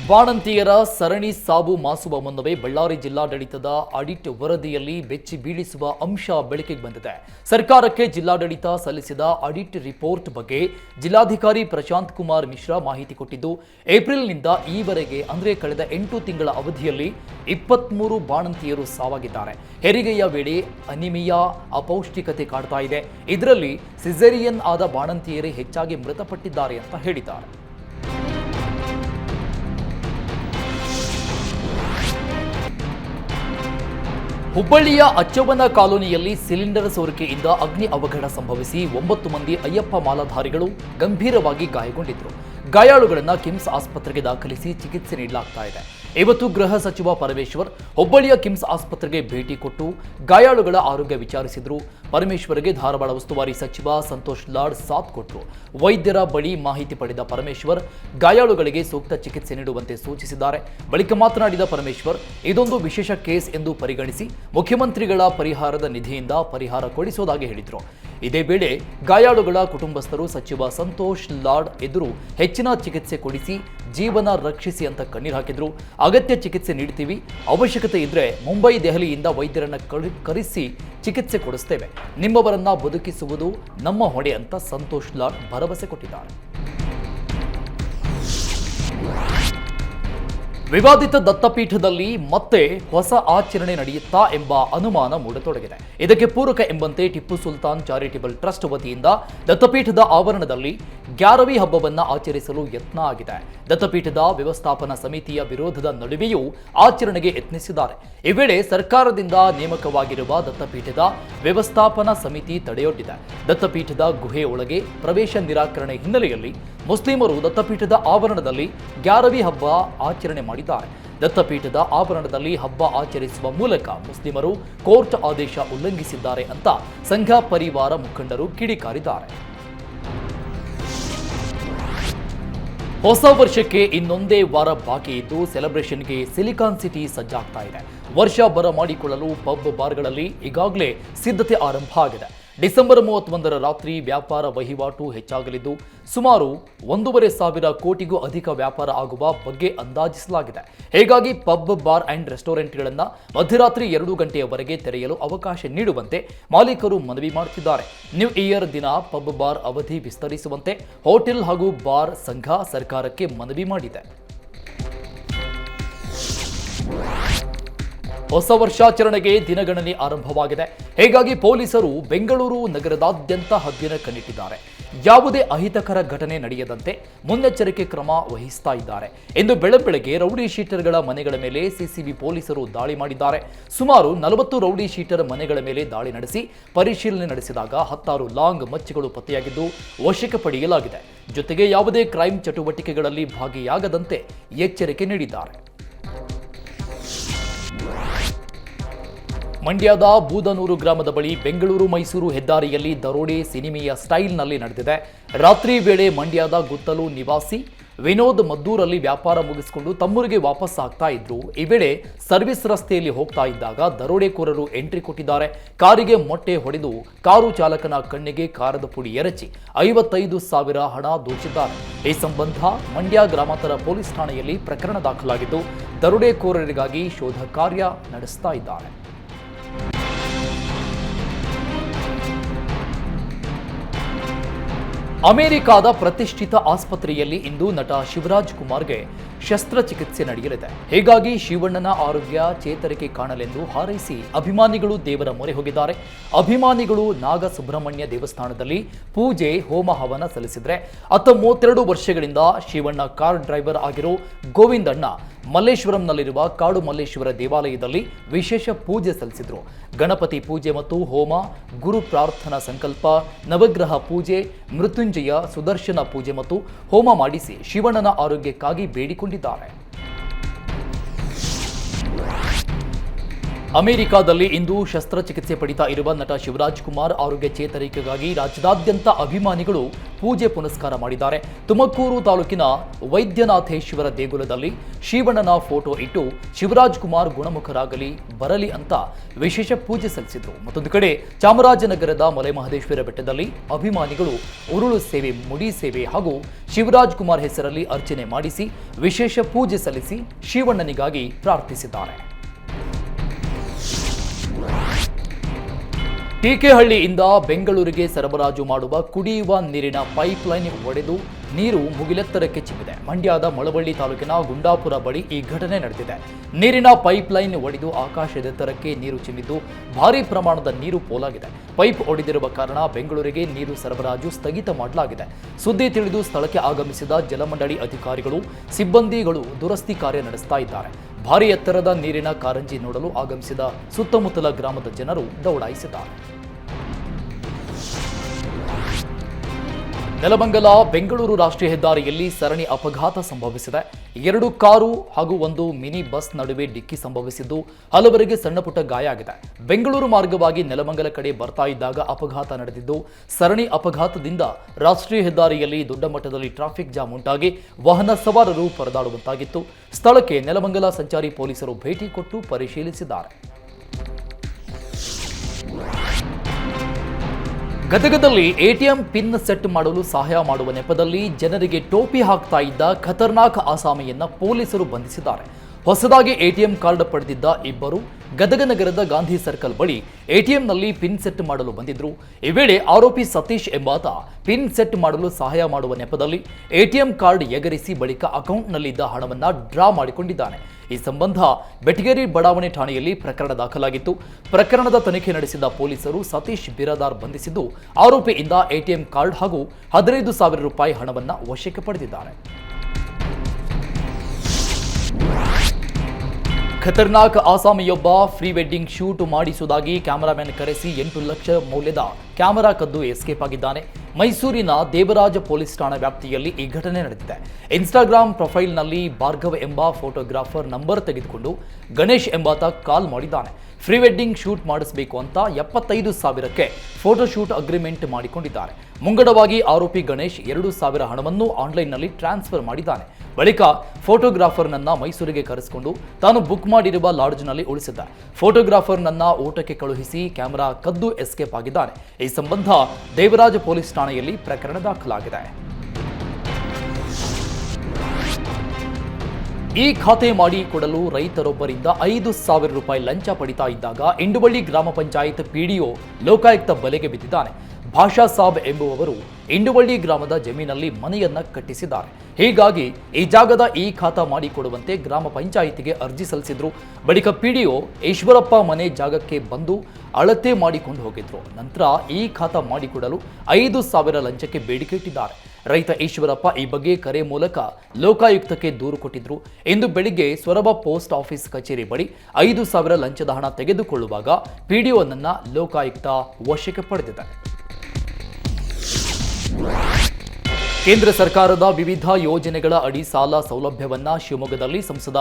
ಬಾಣಂತಿಯರ ಸರಣಿ ಸಾವು ಮಾಸುವ ಮುನ್ನವೇ ಬಳ್ಳಾರಿ ಜಿಲ್ಲಾಡಳಿತದ ಆಡಿಟ್ ವರದಿಯಲ್ಲಿ ಬೆಚ್ಚಿ ಬೀಳಿಸುವ ಅಂಶ ಬೆಳಕಿಗೆ ಬಂದಿದೆ. ಸರ್ಕಾರಕ್ಕೆ ಜಿಲ್ಲಾಡಳಿತ ಸಲ್ಲಿಸಿದ ಆಡಿಟ್ ರಿಪೋರ್ಟ್ ಬಗ್ಗೆ ಜಿಲ್ಲಾಧಿಕಾರಿ ಪ್ರಶಾಂತ್ ಕುಮಾರ್ ಮಿಶ್ರಾ ಮಾಹಿತಿ ಕೊಟ್ಟಿದ್ದು, ಏಪ್ರಿಲ್ನಿಂದ ಈವರೆಗೆ ಅಂದರೆ ಕಳೆದ ಎಂಟು ತಿಂಗಳ ಅವಧಿಯಲ್ಲಿ ಇಪ್ಪತ್ಮೂರು ಬಾಣಂತಿಯರು ಸಾವಾಗಿದ್ದಾರೆ. ಹೆರಿಗೆಯ ವೇಳೆ ಅನಿಮಿಯಾ ಅಪೌಷ್ಟಿಕತೆ ಕಾಡ್ತಾ ಇದೆ. ಇದರಲ್ಲಿ ಸಿಜೇರಿಯನ್ ಆದ ಬಾಣಂತಿಯರೇ ಹೆಚ್ಚಾಗಿ ಮೃತಪಟ್ಟಿದ್ದಾರೆ ಅಂತ ಹೇಳಿದ್ದಾರೆ. ಹುಬ್ಬಳ್ಳಿಯ ಅಚ್ಚವನ ಕಾಲೋನಿಯಲ್ಲಿ ಸಿಲಿಂಡರ್ ಸೋರಿಕೆಯಿಂದ ಅಗ್ನಿ ಅವಘಡ ಸಂಭವಿಸಿ ಒಂಬತ್ತು ಮಂದಿ ಅಯ್ಯಪ್ಪ ಮಾಲಾಧಾರಿಗಳು ಗಂಭೀರವಾಗಿ ಗಾಯಗೊಂಡಿದ್ದರು ಗಾಯಾಳುಗಳನ್ನು ಕಿಮ್ಸ್ ಆಸ್ಪತ್ರೆಗೆ ದಾಖಲಿಸಿ ಚಿಕಿತ್ಸೆ ನೀಡಲಾಗ್ತಾ ಇದೆ. ಇವತ್ತು ಗೃಹ ಸಚಿವ ಪರಮೇಶ್ವರ್ ಹುಬ್ಬಳ್ಳಿಯ ಕಿಮ್ಸ್ ಆಸ್ಪತ್ರೆಗೆ ಭೇಟಿ ಕೊಟ್ಟು ಗಾಯಾಳುಗಳ ಆರೋಗ್ಯ ವಿಚಾರಿಸಿದ್ರು. ಪರಮೇಶ್ವರ್ಗೆ ಧಾರವಾಡ ಉಸ್ತುವಾರಿ ಸಚಿವ ಸಂತೋಷ್ ಲಾಡ್ ಸಾಥ್ ಕೊಟ್ಟರು ವೈದ್ಯರ ಬಳಿ ಮಾಹಿತಿ ಪಡೆದ ಪರಮೇಶ್ವರ್ ಗಾಯಾಳುಗಳಿಗೆ ಸೂಕ್ತ ಚಿಕಿತ್ಸೆ ನೀಡುವಂತೆ ಸೂಚಿಸಿದ್ದಾರೆ. ಬಳಿಕ ಮಾತನಾಡಿದ ಪರಮೇಶ್ವರ್, ಇದೊಂದು ವಿಶೇಷ ಕೇಸ್ ಎಂದು ಪರಿಗಣಿಸಿ ಮುಖ್ಯಮಂತ್ರಿಗಳ ಪರಿಹಾರದ ನಿಧಿಯಿಂದ ಪರಿಹಾರ ಕೊಡಿಸುವುದಾಗಿ ಹೇಳಿದರು. ಇದೇ ವೇಳೆ ಗಾಯಾಳುಗಳ ಕುಟುಂಬಸ್ಥರು ಸಚಿವ ಸಂತೋಷ್ ಲಾಡ್ ಎದುರು ಹೆಚ್ಚಿನ ಚಿಕಿತ್ಸೆ ಕೊಡಿಸಿ ಜೀವನ ರಕ್ಷಿಸಿ ಅಂತ ಕಣ್ಣೀರು ಹಾಕಿದ್ರು. ಅಗತ್ಯ ಚಿಕಿತ್ಸೆ ನೀಡ್ತೀವಿ. ಅವಶ್ಯಕತೆ ಇದ್ರೆ ಮುಂಬೈ, ದೆಹಲಿಯಿಂದ ವೈದ್ಯರನ್ನ ಕರೆಸಿ ಚಿಕಿತ್ಸೆ ಕೊಡಿಸ್ತೇವೆ. ನಿಮ್ಮವರನ್ನ ಬದುಕಿಸುವುದು ನಮ್ಮ ಹೊಣೆ ಅಂತ ಸಂತೋಷ್ ಲಾಡ್ ಭರವಸೆ ಕೊಟ್ಟಿದ್ದಾರೆ. ವಿವಾದಿತ ದತ್ತಪೀಠದಲ್ಲಿ ಮತ್ತೆ ಹೊಸ ಆಚರಣೆ ನಡೆಯುತ್ತಾ ಎಂಬ ಅನುಮಾನ ಮೂಡತೊಡಗಿದೆ. ಇದಕ್ಕೆ ಪೂರಕ ಎಂಬಂತೆ ಟಿಪ್ಪು ಸುಲ್ತಾನ್ ಚಾರಿಟೇಬಲ್ ಟ್ರಸ್ಟ್ ವತಿಯಿಂದ ದತ್ತಪೀಠದ ಆವರಣದಲ್ಲಿ ಗ್ಯಾರವಿ ಹಬ್ಬವನ್ನು ಆಚರಿಸಲು ಯತ್ನ ಆಗಿದೆ. ದತ್ತಪೀಠದ ವ್ಯವಸ್ಥಾಪನಾ ಸಮಿತಿಯ ವಿರೋಧದ ನಡುವೆಯೂ ಆಚರಣೆಗೆ ಯತ್ನಿಸಿದ್ದಾರೆ. ಈ ವೇಳೆ ಸರ್ಕಾರದಿಂದ ನೇಮಕವಾಗಿರುವ ದತ್ತಪೀಠದ ವ್ಯವಸ್ಥಾಪನಾ ಸಮಿತಿ ತಡೆಯೊಡ್ಡಿದೆ. ದತ್ತಪೀಠದ ಗುಹೆ ಒಳಗೆ ಪ್ರವೇಶ ನಿರಾಕರಣೆ ಹಿನ್ನೆಲೆಯಲ್ಲಿ ಮುಸ್ಲಿಮರು ದತ್ತಪೀಠದ ಆವರಣದಲ್ಲಿ ಗ್ಯಾರವಿ ಹಬ್ಬ ಆಚರಣೆ ಮಾಡಿದ್ದಾರೆ. ದತ್ತಪೀಠದ ಆವರಣದಲ್ಲಿ ಹಬ್ಬ ಆಚರಿಸುವ ಮೂಲಕ ಮುಸ್ಲಿಮರು ಕೋರ್ಟ್ ಆದೇಶ ಉಲ್ಲಂಘಿಸಿದ್ದಾರೆ ಅಂತ ಸಂಘ ಪರಿವಾರ ಮುಖಂಡರು ಕಿಡಿಕಾರಿದ್ದಾರೆ. ಹೊಸ ವರ್ಷಕ್ಕೆ ಇನ್ನೊಂದೇ ವಾರ ಬಾಕಿ ಇದ್ದು ಸೆಲೆಬ್ರೇಷನ್ಗೆ ಸಿಲಿಕಾನ್ ಸಿಟಿ ಸಜ್ಜಾಗ್ತಾ ಇದೆ. ವರ್ಷ ಬರಮಾಡಿಕೊಳ್ಳಲು ಪಬ್ ಬಾರ್ಗಳಲ್ಲಿ ಈಗಾಗಲೇ ಸಿದ್ಧತೆ ಆರಂಭ ಆಗಿದೆ. ಡಿಸೆಂಬರ್ ಮೂವತ್ತೊಂದರ ರಾತ್ರಿ ವ್ಯಾಪಾರ ವಹಿವಾಟು ಹೆಚ್ಚಾಗಲಿದ್ದು, ಸುಮಾರು ಒಂದೂವರೆ ಸಾವಿರ ಕೋಟಿಗೂ ಅಧಿಕ ವ್ಯಾಪಾರ ಆಗುವ ಬಗ್ಗೆ ಅಂದಾಜಿಸಲಾಗಿದೆ. ಹೀಗಾಗಿ ಪಬ್, ಬಾರ್ ಅಂಡ್ ರೆಸ್ಟೋರೆಂಟ್ಗಳನ್ನು ಮಧ್ಯರಾತ್ರಿ ಎರಡು ಗಂಟೆಯವರೆಗೆ ತೆರೆಯಲು ಅವಕಾಶ ನೀಡುವಂತೆ ಮಾಲೀಕರು ಮನವಿ ಮಾಡುತ್ತಿದ್ದಾರೆ. ನ್ಯೂ ಇಯರ್ ದಿನ ಪಬ್, ಬಾರ್ ಅವಧಿ ವಿಸ್ತರಿಸುವಂತೆ ಹೋಟೆಲ್ ಹಾಗೂ ಬಾರ್ ಸಂಘ ಸರ್ಕಾರಕ್ಕೆ ಮನವಿ ಮಾಡಿದೆ. ಹೊಸ ವರ್ಷಾಚರಣೆಗೆ ದಿನಗಣನೆ ಆರಂಭವಾಗಿದೆ. ಹೀಗಾಗಿ ಪೊಲೀಸರು ಬೆಂಗಳೂರು ನಗರದಾದ್ಯಂತ ಹದ್ದಿನ ಕಣ್ಣಿಟ್ಟಿದ್ದಾರೆ. ಯಾವುದೇ ಅಹಿತಕರ ಘಟನೆ ನಡೆಯದಂತೆ ಮುನ್ನೆಚ್ಚರಿಕೆ ಕ್ರಮ ವಹಿಸ್ತಾ ಇದ್ದಾರೆ. ಎಂದು ಬೆಳಬೆಳಗ್ಗೆ ರೌಡಿ ಶೀಟರ್ಗಳ ಮನೆಗಳ ಮೇಲೆ ಸಿಸಿಬಿ ಪೊಲೀಸರು ದಾಳಿ ಮಾಡಿದ್ದಾರೆ. ಸುಮಾರು ನಲವತ್ತು ರೌಡಿ ಶೀಟರ್ ಮನೆಗಳ ಮೇಲೆ ದಾಳಿ ನಡೆಸಿ ಪರಿಶೀಲನೆ ನಡೆಸಿದಾಗ ಹತ್ತಾರು ಲಾಂಗ್ ಮಚ್ಚುಗಳು ಪತ್ತೆಯಾಗಿದ್ದು ವಶಕ್ಕೆ ಪಡೆಯಲಾಗಿದೆ. ಜೊತೆಗೆ ಯಾವುದೇ ಕ್ರೈಮ್ ಚಟುವಟಿಕೆಗಳಲ್ಲಿ ಭಾಗಿಯಾಗದಂತೆ ಎಚ್ಚರಿಕೆ ನೀಡಿದ್ದಾರೆ. ಮಂಡ್ಯದ ಬೂದನೂರು ಗ್ರಾಮದ ಬಳಿ ಬೆಂಗಳೂರು ಮೈಸೂರು ಹೆದ್ದಾರಿಯಲ್ಲಿ ದರೋಡೆ ಸಿನಿಮೆಯ ಸ್ಟೈಲ್ನಲ್ಲಿ ನಡೆದಿದೆ. ರಾತ್ರಿ ವೇಳೆ ಮಂಡ್ಯದ ಗುತ್ತಲು ನಿವಾಸಿ ವಿನೋದ್ ಮದ್ದೂರಲ್ಲಿ ವ್ಯಾಪಾರ ಮುಗಿಸಿಕೊಂಡು ತಮ್ಮೂರಿಗೆ ವಾಪಸ್ ಆಗ್ತಾ ಇದ್ರು. ಈ ವೇಳೆ ಸರ್ವಿಸ್ ರಸ್ತೆಯಲ್ಲಿ ಹೋಗ್ತಾ ಇದ್ದಾಗ ದರೋಡೆಕೋರರು ಎಂಟ್ರಿ ಕೊಟ್ಟಿದ್ದಾರೆ. ಕಾರಿಗೆ ಮೊಟ್ಟೆ ಹೊಡೆದು ಕಾರು ಚಾಲಕನ ಕಣ್ಣಿಗೆ ಕಾರದ ಪುಡಿ ಎರಚಿ ಐವತ್ತೈದು ಸಾವಿರ ಹಣ ದೋಚಿದ್ದಾರೆ. ಈ ಸಂಬಂಧ ಮಂಡ್ಯ ಗ್ರಾಮಾಂತರ ಪೊಲೀಸ್ ಠಾಣೆಯಲ್ಲಿ ಪ್ರಕರಣ ದಾಖಲಾಗಿದ್ದು, ದರೋಡೆಕೋರರಿಗಾಗಿ ಶೋಧ ಕಾರ್ಯ ನಡೆಸ್ತಾ ಇದ್ದಾರೆ. ಅಮೆರಿಕಾದ ಪ್ರತಿಷ್ಠಿತ ಆಸ್ಪತ್ರೆಯಲ್ಲಿ ಇಂದು ನಟ ಶಿವರಾಜ್ ಕುಮಾರ್ಗೆ ಶಸ್ತ್ರಚಿಕಿತ್ಸೆ ನಡೆಯಲಿದೆ. ಹೀಗಾಗಿ ಶಿವಣ್ಣನ ಆರೋಗ್ಯ ಚೇತರಿಕೆ ಕಾಣಲೆಂದು ಹಾರೈಸಿ ಅಭಿಮಾನಿಗಳು ದೇವರ ಮೊರೆ ಹೋಗಿದ್ದಾರೆ. ಅಭಿಮಾನಿಗಳು ನಾಗ ಸುಬ್ರಹ್ಮಣ್ಯ ದೇವಸ್ಥಾನದಲ್ಲಿ ಪೂಜೆ, ಹೋಮ ಹವನ ಸಲ್ಲಿಸಿದ್ರೆ ಅತ್ತ ಮೂವತ್ತೆರಡು ವರ್ಷಗಳಿಂದ ಶಿವಣ್ಣ ಕಾರ್ ಡ್ರೈವರ್ ಆಗಿರೋ ಗೋವಿಂದಣ್ಣ ಮಲ್ಲೇಶ್ವರಂನಲ್ಲಿರುವ ಕಾಡು ಮಲ್ಲೇಶ್ವರ ದೇವಾಲಯದಲ್ಲಿ ವಿಶೇಷ ಪೂಜೆ ಸಲ್ಲಿಸಿದರು. ಗಣಪತಿ ಪೂಜೆ ಮತ್ತು ಹೋಮ, ಗುರು ಪ್ರಾರ್ಥನಾ ಸಂಕಲ್ಪ, ನವಗ್ರಹ ಪೂಜೆ, ಮೃತ್ಯುಂಜಯ, ಸುದರ್ಶನ ಪೂಜೆ ಮತ್ತು ಹೋಮ ಮಾಡಿಸಿ ಶಿವಣ್ಣನ ಆರೋಗ್ಯಕ್ಕಾಗಿ ಬೇಡಿಕೊಂಡಿದ್ದಾರೆ. ಅಮೆರಿಕಾದಲ್ಲಿ ಇಂದು ಶಸ್ತ್ರಚಿಕಿತ್ಸೆ ಪಡಿತಾ ಇರುವ ನಟ ಶಿವರಾಜ್ ಕುಮಾರ್ ಆರೋಗ್ಯ ಚೇತರಿಕೆಗಾಗಿ ರಾಜ್ಯದಾದ್ಯಂತ ಅಭಿಮಾನಿಗಳು ಪೂಜೆ ಪುನಸ್ಕಾರ ಮಾಡಿದ್ದಾರೆ. ತುಮಕೂರು ತಾಲೂಕಿನ ವೈದ್ಯನಾಥೇಶ್ವರ ದೇಗುಲದಲ್ಲಿ ಶಿವಣ್ಣನ ಫೋಟೋ ಇಟ್ಟು ಶಿವರಾಜ್ ಕುಮಾರ್ ಗುಣಮುಖರಾಗಲಿ ಬರಲಿ ಅಂತ ವಿಶೇಷ ಪೂಜೆ ಸಲ್ಲಿಸಿದ್ರು. ಮತ್ತೊಂದು ಕಡೆ ಚಾಮರಾಜನಗರದ ಮಲೆಮಹದೇಶ್ವರ ಬೆಟ್ಟದಲ್ಲಿ ಅಭಿಮಾನಿಗಳು ಉರುಳು ಸೇವೆ, ಮುಡಿ ಸೇವೆ ಹಾಗೂ ಶಿವರಾಜ್ ಕುಮಾರ್ ಹೆಸರಲ್ಲಿ ಅರ್ಚನೆ ಮಾಡಿಸಿ ವಿಶೇಷ ಪೂಜೆ ಸಲ್ಲಿಸಿ ಶಿವಣ್ಣನಿಗಾಗಿ ಪ್ರಾರ್ಥಿಸಿದ್ದಾರೆ. ಟೀಕೆಹಳ್ಳಿಯಿಂದ ಬೆಂಗಳೂರಿಗೆ ಸರಬರಾಜು ಮಾಡುವ ಕುಡಿಯುವ ನೀರಿನ ಪೈಪ್ಲೈನ್ ಒಡೆದು ನೀರು ಮುಗಿಲೆತ್ತರಕ್ಕೆ ಚಿಮ್ಮಿದೆ. ಮಂಡ್ಯದ ಮಳವಳ್ಳಿ ತಾಲೂಕಿನ ಗುಂಡಾಪುರ ಬಳಿ ಈ ಘಟನೆ ನಡೆದಿದೆ. ನೀರಿನ ಪೈಪ್ಲೈನ್ ಒಡೆದು ಆಕಾಶದೆತ್ತರಕ್ಕೆ ನೀರು ಚಿಮ್ಮಿದ್ದು ಭಾರೀ ಪ್ರಮಾಣದ ನೀರು ಪೋಲಾಗಿದೆ. ಪೈಪ್ ಒಡೆದಿರುವ ಕಾರಣ ಬೆಂಗಳೂರಿಗೆ ನೀರು ಸರಬರಾಜು ಸ್ಥಗಿತ ಮಾಡಲಾಗಿದೆ. ಸುದ್ದಿ ತಿಳಿದು ಸ್ಥಳಕ್ಕೆ ಆಗಮಿಸಿದ ಜಲಮಂಡಳಿ ಅಧಿಕಾರಿಗಳು, ಸಿಬ್ಬಂದಿಗಳು ದುರಸ್ತಿ ಕಾರ್ಯ ನಡೆಸ್ತಾ ಇದ್ದಾರೆ. ಭಾರಿ ಎತ್ತರದ ನೀರಿನ ಕಾರಂಜಿ ನೋಡಲು ಆಗಮಿಸಿದ ಸುತ್ತಮುತ್ತಲ ಗ್ರಾಮದ ಜನರು ದೌಡಾಯಿಸಿದ್ದಾರೆ. ನೆಲಮಂಗಲ, ಬೆಂಗಳೂರು ರಾಷ್ಟ್ರೀಯ ಹೆದ್ದಾರಿಯಲ್ಲಿ ಸರಣಿ ಅಪಘಾತ ಸಂಭವಿಸಿದೆ. ಎರಡು ಕಾರು ಹಾಗೂ ಒಂದು ಮಿನಿ ಬಸ್ ನಡುವೆ ಡಿಕ್ಕಿ ಸಂಭವಿಸಿದ್ದು ಹಲವರಿಗೆ ಸಣ್ಣಪುಟ್ಟ ಗಾಯ ಆಗಿದೆ. ಬೆಂಗಳೂರು ಮಾರ್ಗವಾಗಿ ನೆಲಮಂಗಲ ಕಡೆ ಬರ್ತಾ ಇದ್ದಾಗ ಅಪಘಾತ ನಡೆದಿದ್ದು, ಸರಣಿ ಅಪಘಾತದಿಂದ ರಾಷ್ಟ್ರೀಯ ಹೆದ್ದಾರಿಯಲ್ಲಿ ದೊಡ್ಡ ಮಟ್ಟದಲ್ಲಿ ಟ್ರಾಫಿಕ್ ಜಾಮ್ ಉಂಟಾಗಿ ವಾಹನ ಸವಾರರು ಪರದಾಡುವಂತಾಗಿತ್ತು. ಸ್ಥಳಕ್ಕೆ ನೆಲಮಂಗಲ ಸಂಚಾರಿ ಪೊಲೀಸರು ಭೇಟಿ ಕೊಟ್ಟು ಪರಿಶೀಲಿಸಿದ್ದಾರೆ. ಗದಗದಲ್ಲಿ ಎಟಿಎಂ ಪಿನ್ ಸೆಟ್ ಮಾಡಲು ಸಹಾಯ ಮಾಡುವ ನೆಪದಲ್ಲಿ ಜನರಿಗೆ ಟೋಪಿ ಹಾಕ್ತಾ ಇದ್ದ ಖತರ್ನಾಕ್ ಆಸಾಮಿಯನ್ನ ಪೊಲೀಸರು ಬಂಧಿಸಿದ್ದಾರೆ. ಹೊಸದಾಗಿ ಎಟಿಎಂ ಕಾರ್ಡ್ ಪಡೆದಿದ್ದ ಇಬ್ಬರು ಗದಗ ನಗರದ ಗಾಂಧಿ ಸರ್ಕಲ್ ಬಳಿ ಎಟಿಎಂನಲ್ಲಿ ಪಿನ್ ಸೆಟ್ ಮಾಡಲು ಬಂದಿದ್ರು. ಈ ವೇಳೆ ಆರೋಪಿ ಸತೀಶ್ ಎಂಬಾತ ಪಿನ್ ಸೆಟ್ ಮಾಡಲು ಸಹಾಯ ಮಾಡುವ ನೆಪದಲ್ಲಿ ಎಟಿಎಂ ಕಾರ್ಡ್ ಎಗರಿಸಿ ಬಳಿಕ ಅಕೌಂಟ್ನಲ್ಲಿದ್ದ ಹಣವನ್ನು ಡ್ರಾ ಮಾಡಿಕೊಂಡಿದ್ದಾನೆ. ಈ ಸಂಬಂಧ ಬೆಟಗೇರಿ ಬಡಾವಣೆ ಠಾಣೆಯಲ್ಲಿ ಪ್ರಕರಣ ದಾಖಲಾಗಿತ್ತು. ಪ್ರಕರಣದ ತನಿಖೆ ನಡೆಸಿದ ಪೊಲೀಸರು ಸತೀಶ್ ಬಿರಾದಾರ್ ಬಂಧಿಸಿದ್ದು, ಆರೋಪಿಯಿಂದ ಎಟಿಎಂ ಕಾರ್ಡ್ ಹಾಗೂ ಹದಿನೈದು ಸಾವಿರ ರೂಪಾಯಿ ಹಣವನ್ನು ವಶಕ್ಕೆ ಪಡೆದಿದ್ದಾರೆ. ಖತರ್ನಾಕ್ ಆಸಾಮಿಯೊಬ್ಬ ಫ್ರೀ ವೆಡ್ಡಿಂಗ್ ಶೂಟ್ ಮಾಡಿಸುವುದಾಗಿ ಕ್ಯಾಮರಾಮ್ಯಾನ್ ಕರೆಸಿ ಎಂಟು ಲಕ್ಷ ಮೌಲ್ಯದ ಕ್ಯಾಮರಾ ಕದ್ದು ಎಸ್ಕೇಪ್ ಆಗಿದ್ದಾನೆ. ಮೈಸೂರಿನ ದೇವರಾಜ ಪೊಲೀಸ್ ಠಾಣಾ ವ್ಯಾಪ್ತಿಯಲ್ಲಿ ಈ ಘಟನೆ ನಡೆದಿದೆ. ಇನ್ಸ್ಟಾಗ್ರಾಮ್ ಪ್ರೊಫೈಲ್ನಲ್ಲಿ ಭಾರ್ಗವ್ ಎಂಬ ಫೋಟೋಗ್ರಾಫರ್ ನಂಬರ್ ತೆಗೆದುಕೊಂಡು ಗಣೇಶ್ ಎಂಬಾತ ಕಾಲ್ ಮಾಡಿದ್ದಾನೆ. ಪ್ರೀ ವೆಡ್ಡಿಂಗ್ ಶೂಟ್ ಮಾಡಿಸಬೇಕು ಅಂತ ಎಪ್ಪತ್ತೈದು ಸಾವಿರಕ್ಕೆ ಫೋಟೋ ಶೂಟ್ ಅಗ್ರಿಮೆಂಟ್ ಮಾಡಿಕೊಂಡಿದ್ದಾರೆ. ಮುಂಗಡವಾಗಿ ಆರೋಪಿ ಗಣೇಶ್ ಎರಡು ಸಾವಿರ ಹಣವನ್ನು ಆನ್ಲೈನ್ನಲ್ಲಿ ಟ್ರಾನ್ಸ್ಫರ್ ಮಾಡಿದ್ದಾನೆ. ಬಳಿಕ ಫೋಟೋಗ್ರಾಫರ್ನನ್ನ ಮೈಸೂರಿಗೆ ಕರೆಸಿಕೊಂಡು ತಾನು ಬುಕ್ ಮಾಡಿರುವ ಲಾಡ್ಜ್ನಲ್ಲಿ ಉಳಿಸಿದ್ದ. ಫೋಟೋಗ್ರಾಫರ್ನನ್ನ ಊಟಕ್ಕೆ ಕಳುಹಿಸಿ ಕ್ಯಾಮೆರಾ ಕದ್ದು ಎಸ್ಕೇಪ್ ಆಗಿದ್ದಾನೆ. ಈ ಸಂಬಂಧ ದೇವರಾಜ ಪೊಲೀಸ್ ಠಾಣೆಯಲ್ಲಿ ಪ್ರಕರಣ ದಾಖಲಾಗಿದೆ. ಈ ಖಾತೆ ಮಾಡಿ ಕೊಡಲು ರೈತರೊಬ್ಬರಿಂದ ಐದು ಸಾವಿರ ರೂಪಾಯಿ ಲಂಚ ಪಡಿತಾ ಇದ್ದಾಗ ಇಂಡುವಳ್ಳಿ ಗ್ರಾಮ ಪಂಚಾಯತ್ ಪಿಡಿಒ ಲೋಕಾಯುಕ್ತ ಬಲೆಗೆ ಬಿದ್ದಿದ್ದಾನೆ. ಭಾಷಾ ಸಾಬ್ ಎಂಬುವವರು ಇಂಡುವಳ್ಳಿ ಗ್ರಾಮದ ಜಮೀನಲ್ಲಿ ಮನೆಯನ್ನ ಕಟ್ಟಿಸಿದ್ದಾರೆ. ಹೀಗಾಗಿ ಈ ಜಾಗದ ಈ ಖಾತಾ ಮಾಡಿಕೊಡುವಂತೆ ಗ್ರಾಮ ಪಂಚಾಯಿತಿಗೆ ಅರ್ಜಿ ಸಲ್ಲಿಸಿದ್ರು. ಬಳಿಕ ಪಿಡಿಒ ಈಶ್ವರಪ್ಪ ಮನೆ ಜಾಗಕ್ಕೆ ಬಂದು ಅಳತೆ ಮಾಡಿಕೊಂಡು ಹೋಗಿದ್ರು. ನಂತರ ಈ ಖಾತಾ ಮಾಡಿಕೊಡಲು ಐದು ಸಾವಿರ ಲಂಚಕ್ಕೆ ಬೇಡಿಕೆ ಇಟ್ಟಿದ್ದಾರೆ. ರೈತ ಈಶ್ವರಪ್ಪ ಈ ಬಗ್ಗೆ ಕರೆ ಮೂಲಕ ಲೋಕಾಯುಕ್ತಕ್ಕೆ ದೂರು ಕೊಟ್ಟಿದ್ರು. ಇಂದು ಬೆಳಿಗ್ಗೆ ಸೊರಬ ಪೋಸ್ಟ್ ಆಫೀಸ್ ಕಚೇರಿ ಬಳಿ ಐದು ಸಾವಿರ ಲಂಚದ ಹಣ ತೆಗೆದುಕೊಳ್ಳುವಾಗ ಪಿಡಿಒನನ್ನ ಲೋಕಾಯುಕ್ತ ವಶಕ್ಕೆ ಪಡೆದಿದೆ Yeah. ಕೇಂದ್ರ ಸರ್ಕಾರದ ವಿವಿಧ ಯೋಜನೆಗಳ ಅಡಿ ಸಾಲ ಸೌಲಭ್ಯವನ್ನ ಶಿವಮೊಗ್ಗದಲ್ಲಿ ಸಂಸದ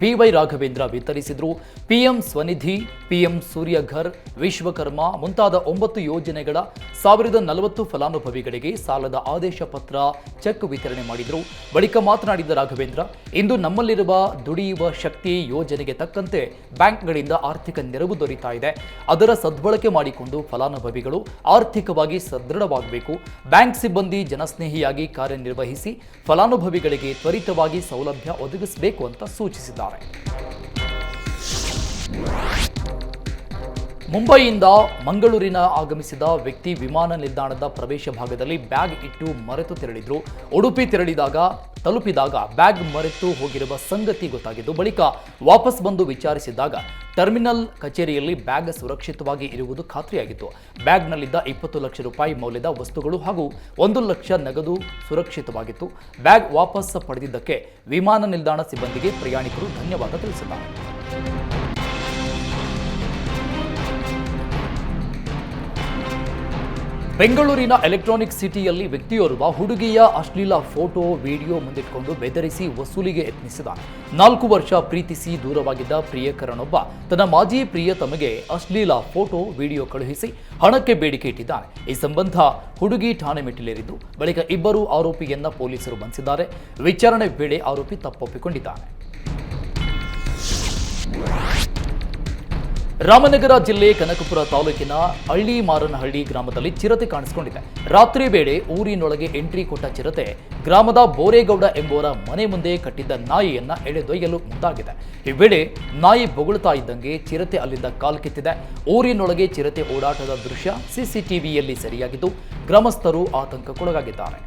ಬಿವೈ ರಾಘವೇಂದ್ರ ವಿತರಿಸಿದ್ರು. ಪಿಎಂ ಸ್ವನಿಧಿ, ಪಿಎಂ ಸೂರ್ಯಘರ್, ವಿಶ್ವಕರ್ಮ ಮುಂತಾದ ಒಂಬತ್ತು ಯೋಜನೆಗಳ ಸಾವಿರದ ನಲವತ್ತು ಫಲಾನುಭವಿಗಳಿಗೆ ಸಾಲದ ಆದೇಶ ಪತ್ರ ಚೆಕ್ ವಿತರಣೆ ಮಾಡಿದರು. ಬಳಿಕ ಮಾತನಾಡಿದ ರಾಘವೇಂದ್ರ, ಇಂದು ನಮ್ಮಲ್ಲಿರುವ ದುಡಿಯುವ ಶಕ್ತಿ ಯೋಜನೆಗೆ ತಕ್ಕಂತೆ ಬ್ಯಾಂಕ್ಗಳಿಂದ ಆರ್ಥಿಕ ನೆರವು ದೊರೀತಾ ಇದೆ. ಅದರ ಸದ್ಬಳಕೆ ಮಾಡಿಕೊಂಡು ಫಲಾನುಭವಿಗಳು ಆರ್ಥಿಕವಾಗಿ ಸದೃಢವಾಗಬೇಕು. ಬ್ಯಾಂಕ್ ಸಿಬ್ಬಂದಿ ಜನಸ್ನೇಹಿಯಾಗಿ ಕಾರ್ಯನಿರ್ವಹಿಸಿ ಫಲಾನುಭವಿಗಳಿಗೆ ತ್ವರಿತವಾಗಿ ಸೌಲಭ್ಯ ಒದಗಿಸಬೇಕು ಅಂತ ಸೂಚಿಸಿದ್ದಾರೆ. ಮುಂಬೈಯಿಂದ ಮಂಗಳೂರಿನ ಆಗಮಿಸಿದ ವ್ಯಕ್ತಿ ವಿಮಾನ ನಿಲ್ದಾಣದ ಪ್ರವೇಶ ಭಾಗದಲ್ಲಿ ಬ್ಯಾಗ್ ಇಟ್ಟು ಮರೆತು ತೆರಳಿದ್ರು. ಉಡುಪಿ ತೆರಳಿದಾಗ, ತಲುಪಿದಾಗ ಬ್ಯಾಗ್ ಮರೆತು ಹೋಗಿರುವ ಸಂಗತಿ ಗೊತ್ತಾಗಿದ್ದು, ಬಳಿಕ ವಾಪಸ್ ಬಂದು ವಿಚಾರಿಸಿದಾಗ ಟರ್ಮಿನಲ್ ಕಚೇರಿಯಲ್ಲಿ ಬ್ಯಾಗ್ ಸುರಕ್ಷಿತವಾಗಿ ಇರುವುದು ಖಾತ್ರಿಯಾಗಿತ್ತು. ಬ್ಯಾಗ್ನಲ್ಲಿದ್ದ ಇಪ್ಪತ್ತು ಲಕ್ಷ ರೂಪಾಯಿ ಮೌಲ್ಯದ ವಸ್ತುಗಳು ಹಾಗೂ ಒಂದು ಲಕ್ಷ ನಗದು ಸುರಕ್ಷಿತವಾಗಿತ್ತು. ಬ್ಯಾಗ್ ವಾಪಸ್ ಪಡೆದಿದ್ದಕ್ಕೆ ವಿಮಾನ ನಿಲ್ದಾಣ ಸಿಬ್ಬಂದಿಗೆ ಪ್ರಯಾಣಿಕರು ಧನ್ಯವಾದ ತಿಳಿಸಿದ್ದಾರೆ. ಬೆಂಗಳೂರಿನ ಎಲೆಕ್ಟ್ರಾನಿಕ್ ಸಿಟಿಯಲ್ಲಿ ವ್ಯಕ್ತಿಯೋರ್ವ ಹುಡುಗಿಯ ಅಶ್ಲೀಲ ಫೋಟೋ, ವಿಡಿಯೋ ಮುಂದಿಟ್ಕೊಂಡು ಬೆದರಿಸಿ ವಸೂಲಿಗೆ ಯತ್ನಿಸಿದ ನಾಲ್ಕು ವರ್ಷ ಪ್ರೀತಿಸಿ ದೂರವಾಗಿದ್ದ ಪ್ರಿಯಕರನೊಬ್ಬ ತನ್ನ ಮಾಜಿ ಪ್ರಿಯ ತಮಗೆ ಅಶ್ಲೀಲ ಫೋಟೋ, ವಿಡಿಯೋ ಕಳುಹಿಸಿ ಹಣಕ್ಕೆ ಬೇಡಿಕೆ ಇಟ್ಟಿದ್ದಾನೆ. ಈ ಸಂಬಂಧ ಹುಡುಗಿ ಠಾಣೆ ಮೆಟ್ಟಿಲೇರಿದ್ದು, ಬಳಿಕ ಇಬ್ಬರು ಆರೋಪಿಯನ್ನ ಪೊಲೀಸರು ಬಂಧಿಸಿದ್ದಾರೆ. ವಿಚಾರಣೆ ವೇಳೆ ಆರೋಪಿ ತಪ್ಪೊಪ್ಪಿಕೊಂಡಿದ್ದಾನೆ. ರಾಮನಗರ ಜಿಲ್ಲೆ ಕನಕಪುರ ತಾಲೂಕಿನ ಹಳ್ಳಿ ಮಾರನಹಳ್ಳಿ ಗ್ರಾಮದಲ್ಲಿ ಚಿರತೆ ಕಾಣಿಸಿಕೊಂಡಿದೆ. ರಾತ್ರಿ ವೇಳೆ ಊರಿನೊಳಗೆ ಎಂಟ್ರಿ ಕೊಟ್ಟ ಚಿರತೆ ಗ್ರಾಮದ ಬೋರೇಗೌಡ ಎಂಬುವರ ಮನೆ ಮುಂದೆ ಕಟ್ಟಿದ್ದ ನಾಯಿಯನ್ನ ಎಳೆದೊಯ್ಯಲು ಮುಂದಾಗಿದೆ. ಈ ವೇಳೆ ನಾಯಿ ಬೊಗಳುತ್ತಾ ಇದ್ದಂಗೆ ಚಿರತೆ ಅಲ್ಲಿಂದ ಕಾಲ್ಕಿತ್ತಿದೆ ಊರಿನೊಳಗೆ ಚಿರತೆ ಓಡಾಟದ ದೃಶ್ಯ ಸಿಸಿಟಿವಿಯಲ್ಲಿ ಸೆರೆಯಾಗಿದ್ದು, ಗ್ರಾಮಸ್ಥರು ಆತಂಕಕ್ಕೊಳಗಾಗಿದ್ದಾರೆ.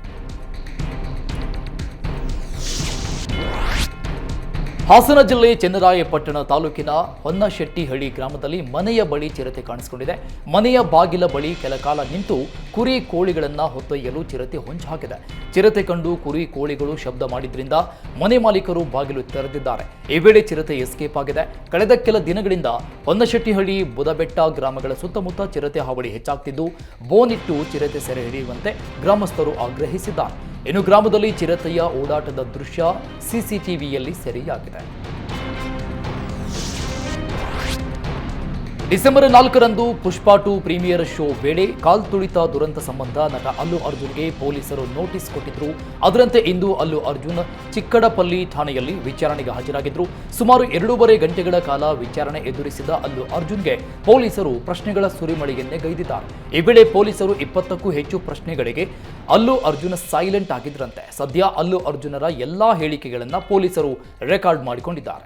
ಹಾಸನ ಜಿಲ್ಲೆ ಚೆನ್ನರಾಯಪಟ್ಟಣ ತಾಲೂಕಿನ ಹೊನ್ನಶೆಟ್ಟಿಹಳ್ಳಿ ಗ್ರಾಮದಲ್ಲಿ ಮನೆಯ ಬಳಿ ಚಿರತೆ ಕಾಣಿಸಿಕೊಂಡಿದೆ. ಮನೆಯ ಬಾಗಿಲ ಬಳಿ ಕೆಲಕಾಲ ನಿಂತು ಕುರಿ ಕೋಳಿಗಳನ್ನು ಹೊತ್ತೊಯ್ಯಲು ಚಿರತೆ ಹೊಂಚು ಹಾಕಿದೆ ಚಿರತೆ ಕಂಡು ಕುರಿ ಕೋಳಿಗಳು ಶಬ್ದ ಮಾಡಿದ್ರಿಂದ ಮನೆ ಮಾಲೀಕರು ಬಾಗಿಲು ತೆರೆದಿದ್ದಾರೆ. ಈ ವೇಳೆ ಚಿರತೆ ಎಸ್ಕೇಪ್ ಆಗಿದೆ. ಕಳೆದ ಕೆಲ ದಿನಗಳಿಂದ ಹೊನ್ನಶೆಟ್ಟಿಹಳ್ಳಿ, ಬುದಬೆಟ್ಟ ಗ್ರಾಮಗಳ ಸುತ್ತಮುತ್ತ ಚಿರತೆ ಹಾವಳಿ ಹೆಚ್ಚಾಗ್ತಿದ್ದು, ಬೋನಿಟ್ಟು ಚಿರತೆ ಸೆರೆ ಹಿಡಿಯುವಂತೆ ಗ್ರಾಮಸ್ಥರು ಆಗ್ರಹಿಸಿದ್ದಾರೆ. ಇನ್ನು ಗ್ರಾಮದಲ್ಲಿ ಚಿರತೆಯ ಓಡಾಟದ ದೃಶ್ಯ ಸಿಸಿಟಿವಿಯಲ್ಲಿ ಸೆರೆಯಾಗಿದೆ. ಡಿಸೆಂಬರ್ ನಾಲ್ಕರಂದು ಪುಷ್ಪಾ ಟು ಪ್ರೀಮಿಯರ್ ಶೋ ವೇಳೆ ಕಾಲ್ತುಳಿತ ದುರಂತ ಸಂಬಂಧ ನಟ ಅಲ್ಲು ಅರ್ಜುನ್ಗೆ ಪೊಲೀಸರು ನೋಟಿಸ್ ಕೊಟ್ಟಿದ್ರು. ಅದರಂತೆ ಇಂದು ಅಲ್ಲು ಅರ್ಜುನ್ ಚಿಕ್ಕಡಪಲ್ಲಿ ಠಾಣೆಯಲ್ಲಿ ವಿಚಾರಣೆಗೆ ಹಾಜರಾಗಿದ್ರು. ಸುಮಾರು ಎರಡೂವರೆ ಗಂಟೆಗಳ ಕಾಲ ವಿಚಾರಣೆ ಎದುರಿಸಿದ ಅಲ್ಲು ಅರ್ಜುನ್ಗೆ ಪೊಲೀಸರು ಪ್ರಶ್ನೆಗಳ ಸುರಿಮಳೆಯನ್ನೇ ಗೈದಿದ್ದಾರೆ ಈ ವೇಳೆ ಪೊಲೀಸರು ಇಪ್ಪತ್ತಕ್ಕೂ ಹೆಚ್ಚು ಪ್ರಶ್ನೆಗಳಿಗೆ ಅಲ್ಲು ಅರ್ಜುನ್ ಸೈಲೆಂಟ್ ಆಗಿದ್ರಂತೆ. ಸದ್ಯ ಅಲ್ಲು ಅರ್ಜುನರ ಎಲ್ಲಾ ಹೇಳಿಕೆಗಳನ್ನು ಪೊಲೀಸರು ರೆಕಾರ್ಡ್ ಮಾಡಿಕೊಂಡಿದ್ದಾರೆ.